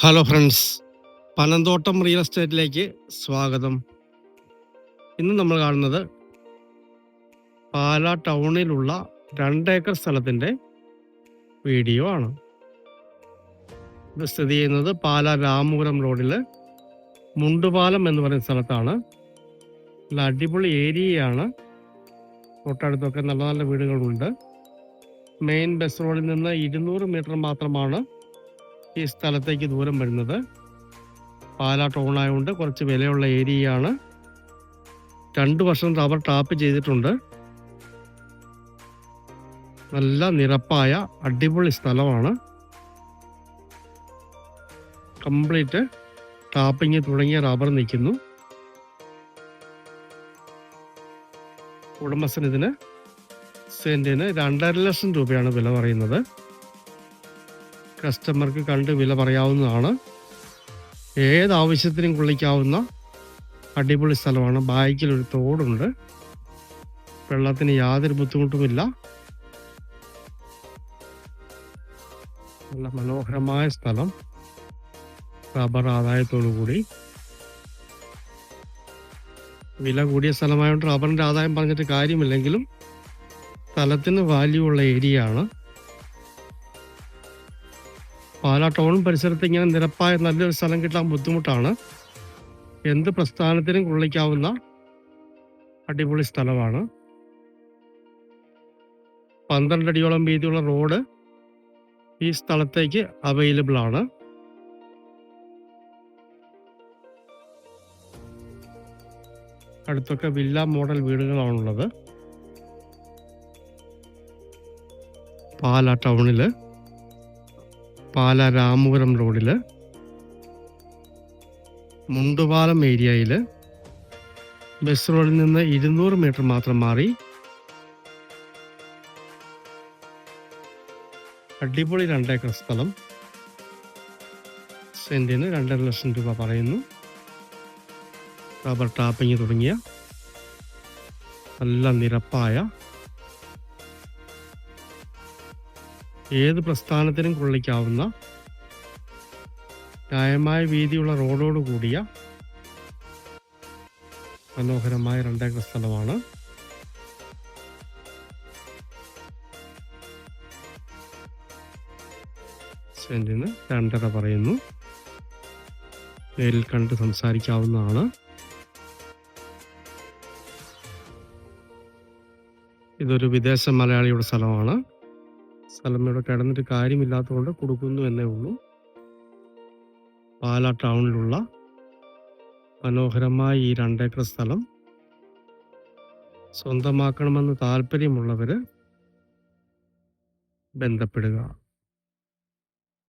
Hello friends Panamthottam real എസ്റ്റേറ്റിലേക്ക് സ്വാഗതം. ഇന്ന് നമ്മൾ കാണുന്നത് പാലാ ടൗണിലുള്ള രണ്ടേക്കർ സ്ഥലത്തിന്റെ വീഡിയോ ആണ്. ഇത് സ്ഥിതി ചെയ്യുന്നത് പാലാ രാമപുരം റോഡിൽ മുണ്ടുപാലം എന്ന് പറയുന്ന സ്ഥലത്താണ്. നല്ല അടിപൊളി ഏരിയയാണ്. തൊട്ടടുത്തൊക്കെ നല്ല നല്ല വീടുകളുണ്ട്. മെയിൻ ബസ് റോഡിൽ നിന്ന് ഇരുന്നൂറ് മീറ്റർ മാത്രമാണ് ഈ സ്ഥലത്തേക്ക് ദൂരം വരുന്നത്. പാലാ ടൗണായതുകൊണ്ട് കുറച്ച് വിലയുള്ള ഏരിയയാണ്. രണ്ട് വർഷം റബ്ബർ ടാപ്പ് ചെയ്തിട്ടുണ്ട്. നല്ല നിരപ്പായ അടിപൊളി സ്ഥലമാണ്. കംപ്ലീറ്റ് ടാപ്പിങ് തുടങ്ങിയ റബ്ബർ നിൽക്കുന്നു. ഉടമസ്ഥന് ഇതിന് സെന്റിന് രണ്ടര ലക്ഷം രൂപയാണ് വില പറയുന്നത്. കസ്റ്റമർക്ക് കണ്ട് വില പറയാവുന്നതാണ്. ഏത് ആവശ്യത്തിനും കൊള്ളിക്കാവുന്ന അടിപൊളി സ്ഥലമാണ്. ബാക്കിൽ ഒരു തോടുണ്ട്. വെള്ളത്തിന് യാതൊരു ബുദ്ധിമുട്ടുമില്ല. നല്ല മനോഹരമായ സ്ഥലം. റബ്ബർ ആദായത്തോടു കൂടി. വില കൂടിയ സ്ഥലമായതുകൊണ്ട് റബ്ബറിന്റെ ആദായം പറഞ്ഞിട്ട് കാര്യമില്ലെങ്കിലും സ്ഥലത്തിന് വാല്യൂ ഉള്ള ഏരിയ ആണ് പാലാ ടൗൺ പരിസരത്ത് ഇങ്ങനെ നിരപ്പായ നല്ലൊരു സ്ഥലം കിട്ടാൻ ബുദ്ധിമുട്ടാണ്. എന്ത് പ്രസ്ഥാനത്തിനും കൊള്ളിക്കാവുന്ന അടിപൊളി സ്ഥലമാണ്. പന്ത്രണ്ട് അടിയോളം വീതിയുള്ള റോഡ് ഈ സ്ഥലത്തേക്ക് അവൈലബിൾ ആണ്. അടുത്തൊക്കെ വില്ല മോഡൽ വീടുകളാണുള്ളത്. പാലാ ടൗണിൽ പാല രാമപുരം റോഡിൽ മുണ്ടുപാലം ഏരിയയിൽ ബസ് റോഡിൽ നിന്ന് ഇരുന്നൂറ് മീറ്റർ മാത്രം മാറി അടിപൊളി രണ്ടേക്കർ സ്ഥലം. സെന്റിന് രണ്ടര ലക്ഷം രൂപ പറയുന്നു. റബ്ബർ ടാപ്പിങ് തുടങ്ങിയ നല്ല നിരപ്പായ ഏത് പ്രസ്ഥാനത്തിനും കൊള്ളിക്കാവുന്ന ന്യായമായ വീതിയുള്ള റോഡോട് കൂടിയ മനോഹരമായ രണ്ടേക്കർ സ്ഥലമാണ്. സെന്റിന് രണ്ടര പറയുന്നു. നേരിൽ കണ്ട് സംസാരിക്കാവുന്നതാണ്. ഇതൊരു വിദേശ മലയാളിയുടെ സ്ഥലമാണ്. സ്ഥലം ഇവിടെ കിടന്നിട്ട് കാര്യമില്ലാത്തതുകൊണ്ട് കൊടുക്കുന്നു എന്നേ ഉള്ളൂ. പാലാ ടൗണിലുള്ള മനോഹരമായ ഈ രണ്ടേക്കർ സ്ഥലം സ്വന്തമാക്കണമെന്ന് താല്പര്യമുള്ളവർ ബന്ധപ്പെടുക.